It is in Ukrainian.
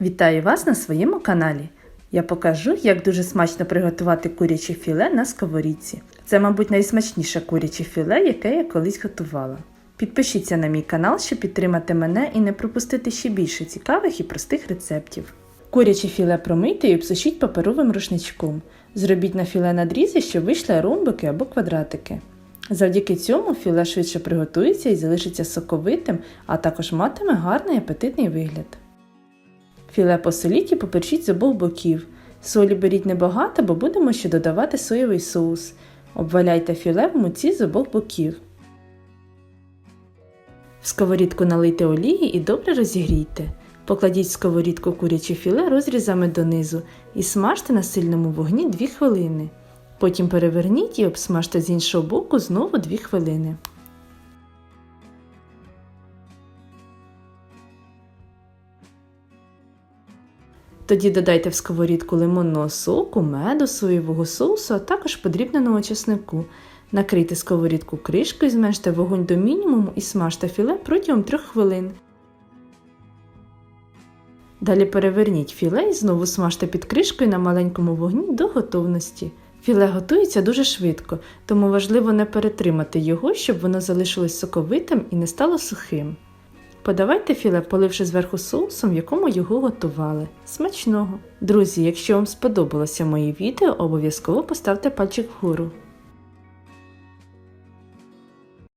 Вітаю вас на своєму каналі. Я покажу, як дуже смачно приготувати куряче філе на сковорідці. Це, мабуть, найсмачніше куряче філе, яке я колись готувала. Підпишіться на мій канал, щоб підтримати мене і не пропустити ще більше цікавих і простих рецептів. Куряче філе промийте і обсушіть паперовим рушничком. Зробіть на філе надрізи, щоб вийшли ромбики або квадратики. Завдяки цьому філе швидше приготується і залишиться соковитим, а також матиме гарний апетитний вигляд. Філе посоліть і поперчіть з обох боків. Солі беріть небагато, бо будемо ще додавати соєвий соус. Обваляйте філе в муці з обох боків. В сковорідку налийте олії і добре розігрійте. Покладіть в сковорідку куряче філе розрізами донизу і смажте на сильному вогні 2 хвилини. Потім переверніть і обсмажте з іншого боку знову 2 хвилини. Тоді додайте в сковорідку лимонного соку, меду, соєвого соусу, а також подрібненого чеснику. Накрийте сковорідку кришкою, зменште вогонь до мінімуму і смажте філе протягом 3 хвилин. Далі переверніть філе і знову смажте під кришкою на маленькому вогні до готовності. Філе готується дуже швидко, тому важливо не перетримати його, щоб воно залишилось соковитим і не стало сухим. Подавайте філе, поливши зверху соусом, в якому його готували. Смачного! Друзі, якщо вам сподобалося моє відео, обов'язково поставте пальчик вгору.